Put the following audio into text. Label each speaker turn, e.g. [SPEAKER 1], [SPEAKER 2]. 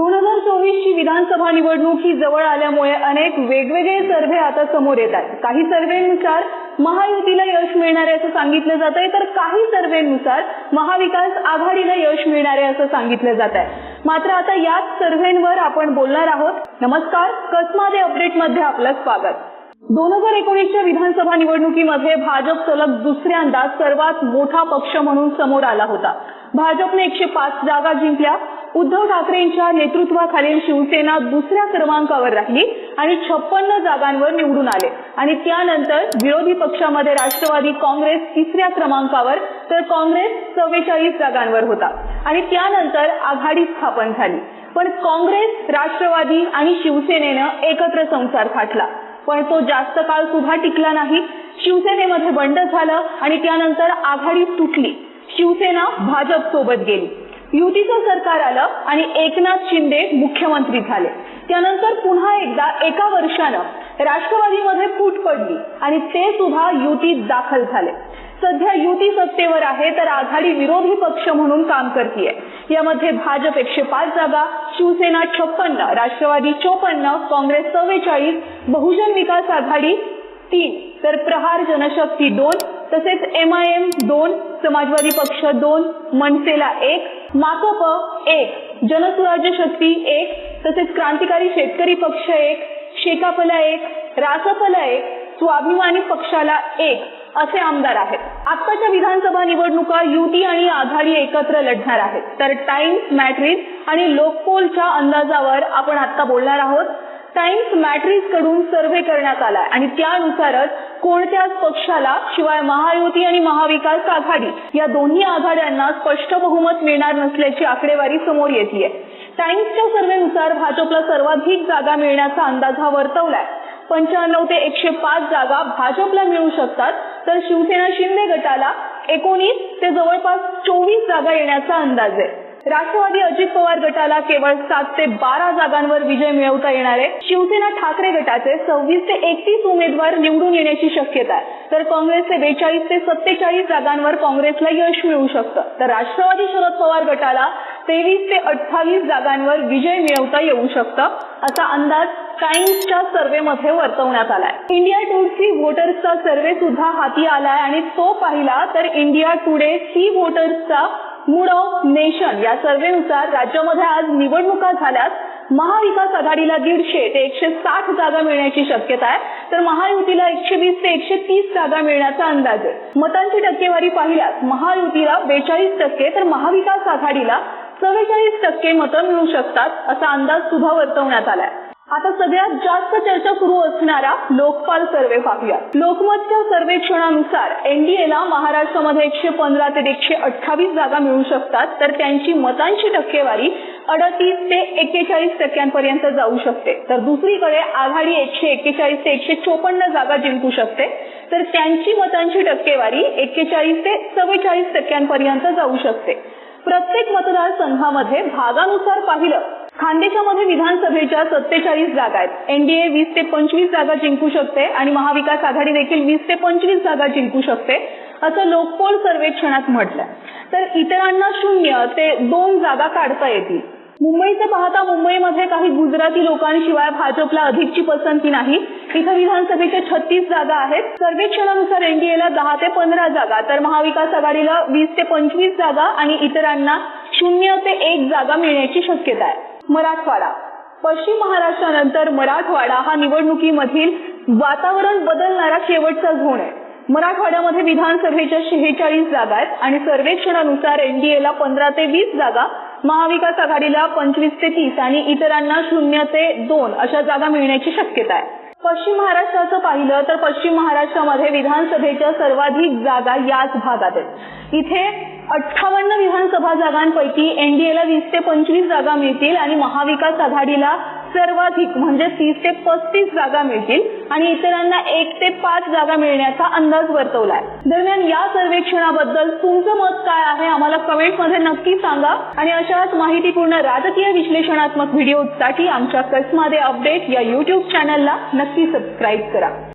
[SPEAKER 1] दोन हजार चोवीस ची विधानसभा निवडणूक ही जवळ आल्यामुळे अनेक वेगवेगळे सर्व्हे आता समोर येत आहेत. काही सर्व्हेनुसार महायुतीला यश मिळणार आहे असं सांगितलं जात आहे तर काही सर्व्हेनुसार महाविकास आघाडीला यश मिळणार आहे असं सांगितलं जात आहे मात्र आता याच सर्व्हेवर आपण बोलणार आहोत. नमस्कार कसमादे अपडेटमध्ये आपलं स्वागत. दोन हजार एकोणीसच्या विधानसभा निवडणुकीमध्ये भाजप सलग दुसऱ्यांदा सर्वात मोठा पक्ष म्हणून समोर आला होता. भाजपने एकशे पाच जागा जिंकल्या. उद्धव ठाकरेंच्या नेतृत्वाखालील शिवसेना दुसऱ्या क्रमांकावर राहिली आणि छप्पन्न जागांवर निवडून आले. आणि त्यानंतर विरोधी पक्षामध्ये राष्ट्रवादी काँग्रेस तिसऱ्या क्रमांकावर तर काँग्रेस चव्वेचाळीस जागांवर होता. आणि त्यानंतर आघाडी स्थापन झाली. पण काँग्रेस राष्ट्रवादी आणि शिवसेनेनं एकत्र संसार थाटला पण तो जास्त काळ सुद्धा टिकला नाही. शिवसेनेमध्ये बंड झालं आणि त्यानंतर आघाडी तुटली. शिवसेना भाजप सोबत गेली. युतीचं सरकार आलं आणि एकनाथ शिंदे मुख्यमंत्री झाले. त्यानंतर पुन्हा एकदा एका वर्षानं राष्ट्रवादीमध्ये फूट पडली आणि ते सुद्धा युतीत दाखल झाले. सध्या युती सत्तेवर आहे तर आघाडी विरोधी पक्ष म्हणून काम करतीये. यामध्ये भाजप एकशे पाच जागा शिवसेना छप्पन्न राष्ट्रवादी चोपन्न काँग्रेस चव्वेचाळीस बहुजन विकास आघाडी तीन तर प्रहार जनशक्ती दोन तसेच एम आय एम दोन समाजवादी पक्ष दोन मनसेला एक माकप एक जनसुराज्य शक्ती एक तसेच क्रांतिकारी शेतकरी पक्ष एक शेकापला एक रासपला एक स्वाभिमानी पक्षाला एक असे आमदार आहेत. आत्ताच्या विधानसभा निवडणुका युती आणि आघाडी एकत्र लढणार आहेत. तर टाइम्स मॅट्रिज आणि लोकपोलच्या अंदाजावर आपण आता बोलणार आहोत. टाइम्स मॅट्रिसकडून सर्व्हे करण्यात आलाय आणि त्यानुसारच कोणत्याच पक्षाला शिवाय महायुती आणि महाविकास आघाडी या दोन्ही आघाड्यांना स्पष्ट बहुमत मिळणार नसल्याची आकडेवारी समोर येते टाइम्सच्या सर्व्हेनुसार भाजपला सर्वाधिक जागा मिळण्याचा अंदाज हा वर्तवलाय. पंच्याण्णव ते एकशे पाच जागा भाजपला मिळू शकतात तर शिवसेना शिंदे गटाला एकोणीस ते जवळपास चोवीस जागा येण्याचा अंदाज आहे. राष्ट्रवादी अजित पवार गटाला केवळ सात ते बारा जागांवर विजय मिळवता येणार आहे. शिवसेना ठाकरे गटाचे सव्वीस ते एकतीस उमेदवार निवडून येण्याची शक्यता आहे. तर काँग्रेसचे बेचाळीस ते सत्तेचाळीस जागांवर काँग्रेसला यश मिळू शकतं. तर राष्ट्रवादी शरद पवार गटाला तेवीस ते अठ्ठावीस जागांवर विजय मिळवता येऊ शकतं असा अंदाज टाइम्सच्या सर्व्हेमध्ये वर्तवण्यात आलाय. इंडिया टूडसी व्होटर्सचा सर्व्हे सुद्धा हाती आलाय आणि तो पाहिला तर इंडिया टुडे सी व्होटर्सचा मूड ऑफ नेशन या सर्व्हेनुसार राज्यामध्ये आज निवडणुका झाल्यास महाविकास आघाडीला दीडशे ते एकशे साठ जागा मिळण्याची शक्यता आहे. तर महायुतीला एकशे वीस ते एकशे तीस जागा मिळण्याचा अंदाज आहे. मतांची टक्केवारी पाहिल्यास महायुतीला बेचाळीस टक्के तर महाविकास आघाडीला चव्वेचाळीस टक्के मतं मिळू शकतात असा अंदाज सुद्धा वर्तवण्यात आलाय. आता सगळ्यात जास्त चर्चा सुरू असणारा लोकपाल सर्वे पाहूया लोकमतच्या सर्वेक्षणानुसार एनडीएला महाराष्ट्रामध्ये एकशे पंधरा ते एकशे अठ्ठावीस जागा मिळू शकतात तर त्यांची मतांची टक्केवारी अडतीस ते एक्केचाळीस टक्क्यांपर्यंत जाऊ शकते. तर दुसरीकडे आघाडी एकशे एक्केचाळीस ते एकशे चोपन्न जागा जिंकू शकते तर त्यांची मतांची टक्केवारी एक्केचाळीस ते चव्वेचाळीस टक्क्यांपर्यंत जाऊ शकते. प्रत्येक मतदारसंघामध्ये भागानुसार पाहिलं खानदेशामध्ये विधानसभेच्या सत्तेचाळीस जागा आहेत. एनडीए वीस ते पंचवीस जागा जिंकू शकते आणि महाविकास आघाडी देखील वीस ते पंचवीस जागा जिंकू शकते असं लोकपोल सर्वेक्षणात म्हटलंय. तर इतरांना शून्य ते दोन जागा काढता येतील. मुंबईचे पाहता मुंबईमध्ये काही गुजराती लोकांशिवाय भाजपला अधिकची पसंती नाही. इथं विधानसभेच्या छत्तीस जागा आहेत. सर्वेक्षणानुसार एनडीएला दहा ते पंधरा जागा तर महाविकास आघाडीला वीस ते पंचवीस जागा आणि इतरांना शून्य ते एक जागा मिळण्याची शक्यता आहे. मराठवाडा. पश्चिम महाराष्ट्रानंतर मराठवाडा हा निवडणुकीमधील वातावरण बदलणारा शेवटचा झोन आहे. मराठवाड्यामध्ये विधानसभेच्या शेहेचाळीस जागा आहेत आणि सर्वेक्षणानुसार एनडीएला पंधरा ते वीस जागा महाविकास आघाडीला पंचवीस ते तीस आणि इतरांना शून्य ते दोन अशा जागा मिळण्याची शक्यता आहे. पश्चिम महाराष्ट्राचं पाहिलं तर पश्चिम महाराष्ट्रामध्ये विधानसभेच्या सर्वाधिक जागा याच भागात आहेत. इथे अठ्ठावन्न विधानसभा जागांपैकी एनडीएला वीस ते पंचवीस जागा मिळतील आणि महाविकास आघाडीला सर्वाधिक म्हणजे तीस ते पस्तीस जागा मिळतील आणि इतरांना एक ते पाच जागा मिळण्याचा अंदाज वर्तवलाय. दरम्यान या सर्वेक्षणाबद्दल तुमचं मत काय आहे आम्हाला कमेंटमध्ये नक्की सांगा. आणि अशाच माहितीपूर्ण राजकीय विश्लेषणात्मक व्हिडिओसाठी आमच्या कसमादे अपडेट या युट्यूब चॅनलला नक्की सबस्क्राईब करा.